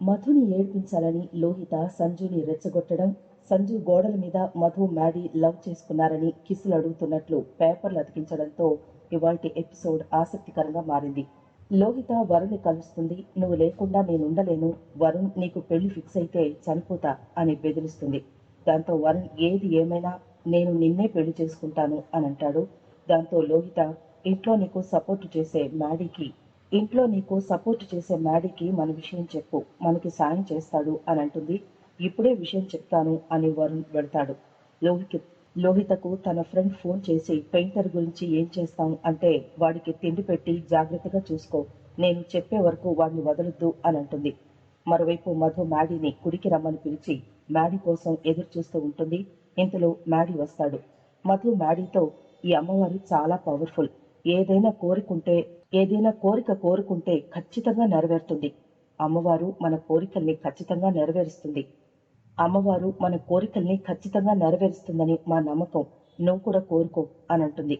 మధుని ఏడ్పించాలని లోహిత సంజుని రెచ్చగొట్టడం సంజు గోడల మీద మధు మ్యాడీ లవ్ చేసుకున్నారని కిసులు అడుగుతున్నట్లు పేపర్లు అతికించడంతో ఇవాల్టి ఎపిసోడ్ ఆసక్తికరంగా మారింది. లోహిత వరుణ్ని కలుస్తుంది నువ్వు లేకుండా నేనుండలేను వరుణ్ నీకు పెళ్ళి ఫిక్స్ అయితే చనిపోతా అని బెదిరిస్తుంది. దాంతో వరుణ్ ఏది ఏమైనా నేను నిన్నే పెళ్ళి చేసుకుంటాను అని అంటాడు. దాంతో లోహిత ఇంట్లో నీకు సపోర్ట్ చేసే మ్యాడీకి ఇంట్లో నీకు సపోర్ట్ చేసే మ్యాడీకి మన విషయం చెప్పు మనకి సాయం చేస్తాడు అని అంటుంది. ఇప్పుడే విషయం చెప్తాను అని వరుణ్ వెళ్తాడు. లోహిత్ లోహితకు తన ఫ్రెండ్ ఫోన్ చేసి పెయింటర్ గురించి ఏం చేస్తాం అంటే వాడికి తిండి పెట్టి జాగ్రత్తగా చూసుకో. నేను చెప్పే వరకు వాడిని వదలొద్దు అని అంటుంది. మరోవైపు మధు మ్యాడీని కుడికి రమ్మని పిలిచి మ్యాడీ కోసం ఎదురు చూస్తూ ఉంటుంది. ఇంతలో మ్యాడీ వస్తాడు. మధు మ్యాడీతో ఈ అమ్మవారు చాలా పవర్ఫుల్. ఏదైనా కోరికుంటే ఏదైనా కోరిక కోరుకుంటే ఖచ్చితంగా నెరవేరుతుంది. అమ్మవారు మన కోరికల్ని ఖచ్చితంగా నెరవేరుస్తుంది. అమ్మవారు మన కోరికల్ని ఖచ్చితంగా నెరవేరుస్తుందని మా నమ్మకం. నువ్వు కూడా కోరుకో అని అంటుంది.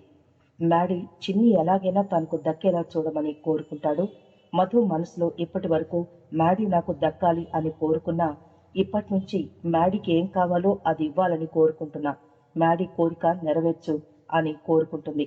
మ్యాడీ చిన్ని ఎలాగైనా తనకు దక్కేలా చూడమని కోరుకుంటాడు. మధు మనసులో ఇప్పటి వరకు మ్యాడీ నాకు దక్కాలి అని కోరుకున్నా ఇప్పటి నుంచి మ్యాడీకి ఏం కావాలో అది ఇవ్వాలని కోరుకుంటున్నా. మ్యాడీ కోరిక నెరవేర్చు అని కోరుకుంటుంది.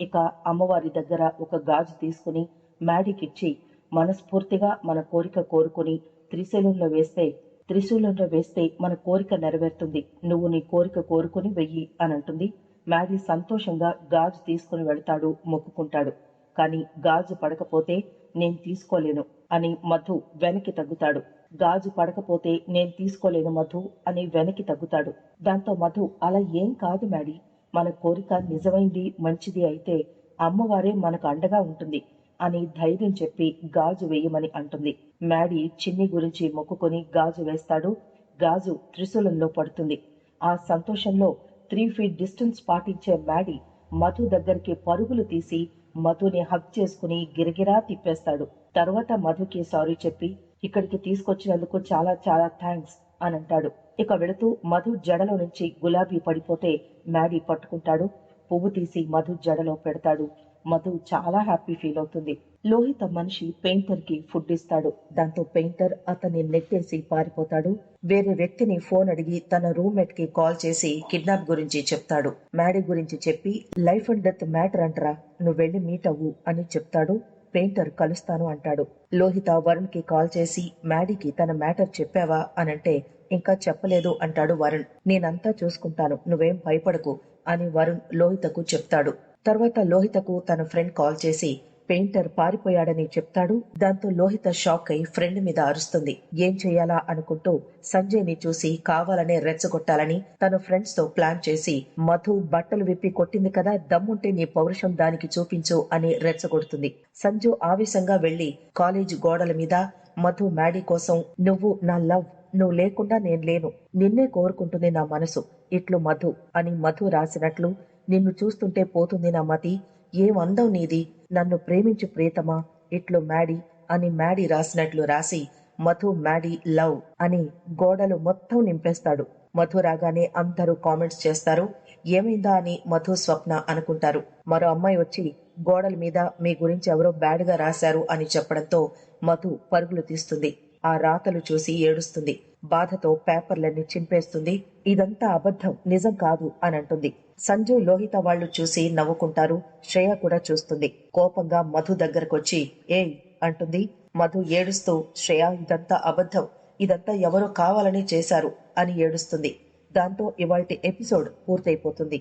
ఇక అమ్మవారి దగ్గర ఒక గాజు తీసుకుని మ్యాడీకిచ్చి మనస్ఫూర్తిగా మన కోరిక కోరుకుని త్రిశూలంలో వేస్తే త్రిశూలంలో వేస్తే మన కోరిక నెరవేరుతుంది. నువ్వు నీ కోరిక కోరుకుని వెయ్యి అని అంటుంది. మ్యాడీ సంతోషంగా గాజు తీసుకుని వెళ్తాడు మొక్కుకుంటాడు. కానీ గాజు పడకపోతే నేను తీసుకోలేను అని మధు వెనక్కి తగ్గుతాడు. గాజు పడకపోతే నేను తీసుకోలేను మధు అని వెనక్కి తగ్గుతాడు. దాంతో మధు అలా ఏం కాదు మ్యాడీ మన కోరిక నిజమైంది మంచిది అయితే అమ్మవారే మనకు అండగా ఉంటుంది అని ధైర్యం చెప్పి గాజు వేయమని అంటుంది. మ్యాడీ చిన్ని గురించి మొక్కుకొని గాజు వేస్తాడు. గాజు త్రిశూలంలో పడుతుంది. ఆ సంతోషంలో త్రీ ఫీట్ డిస్టెన్స్ పాటించే మ్యాడీ మధు దగ్గరికి పరుగులు తీసి మధుని హక్ చేసుకుని గిరగిరా తిప్పేస్తాడు. తర్వాత మధుకి సారీ చెప్పి ఇక్కడికి తీసుకొచ్చినందుకు చాలా చాలా థ్యాంక్స్ అని అంటాడు. ఇక వెళుతూ మధు జడలో నుంచి గులాబీ పడిపోతే మ్యాడీ పట్టుకుంటాడు. పువ్వు తీసి మధు జడలో పెడతాడు. మధు చాలా హ్యాపీ ఫీల్ అవుతుంది. లోహిత మనిషి పెయింటర్కి ఫుడ్ ఇస్తాడు. దాంతో పెయింటర్ అతన్ని నెట్టేసి పారిపోతాడు. వేరే వ్యక్తిని ఫోన్ అడిగి తన రూమ్మేట్కి కాల్ చేసి కిడ్నాప్ గురించి చెప్తాడు. మ్యాడీ గురించి చెప్పి లైఫ్ అండ్ డెత్ మ్యాటర్ అంటరా? నువ్వు వెళ్ళి మీట్ అవ్వు అని చెప్తాడు. పెయింటర్ కలుస్తాను అంటాడు. లోహిత వరుణ్కి కాల్ చేసి మ్యాడీకి తన మ్యాటర్ చెప్పావా? అనంటే ఇంకా చెప్పలేదు అంటాడు వరుణ్. నేనంతా చూసుకుంటాను నువ్వేం భయపడకు అని వరుణ్ లోహితకు చెప్తాడు. తర్వాత లోహితకు తన ఫ్రెండ్ కాల్ చేసి పెయింటర్ పారిపోయాడని చెప్తాడు. దాంతో లోహిత షాక్ అయి ఫ్రెండ్ మీద అరుస్తుంది. ఏం చేయాలా అనుకుంటూ సంజయ్ని చూసి కావాలనే రెచ్చగొట్టాలని తన ఫ్రెండ్స్తో ప్లాన్ చేసి మధు బట్టలు విప్పి కొట్టింది కదా దమ్ముంటే నీ పౌరుషం దానికి చూపించు అని రెచ్చగొడుతుంది. సంజు ఆవేశంగా వెళ్ళి కాలేజ్ గోడల మీద మధు మ్యాడీ కోసం నువ్వు నా లవ్ నువ్వు లేకుండా నేను లేను నిన్నే కోరుకుంటుంది నా మనసు ఇట్లు మధు అని మధు రాసినట్లు నిన్ను చూస్తుంటే పోతుంది నా మతి ఏం అందం నీది? నన్ను ప్రేమించు ప్రీతమా? ఇట్లు మ్యాడీ అని మ్యాడీ రాసినట్లు రాసి మధు మ్యాడీ లవ్ అని గోడలు మొత్తం నింపేస్తాడు. మధు రాగానే అందరూ కామెంట్స్ చేస్తారు. ఏమైందా అని మధు స్వప్న అనుకుంటారు. మరో అమ్మాయి వచ్చి గోడల మీద మీ గురించి ఎవరో బ్యాడ్గా రాశారు అని చెప్పడంతో మధు పరుగులు తీస్తుంది. ఆ రాతలు చూసి ఏడుస్తుంది. బాధతో పేపర్లన్నీ చింపేస్తుంది. ఇదంతా అబద్ధం. నిజం కాదు అని అంటుంది. సంజు లోహిత వాళ్ళు చూసి నవ్వుకుంటారు. శ్రేయ కూడా చూస్తుంది. కోపంగా మధు దగ్గరకొచ్చి ఏయ్ అంటుంది. మధు ఏడుస్తూ శ్రేయ ఇదంతా అబద్ధం. ఇదంతా ఎవరో కావాలని చేశారు అని ఏడుస్తుంది. దాంతో ఇవాల్టి ఎపిసోడ్ పూర్తయిపోతుంది.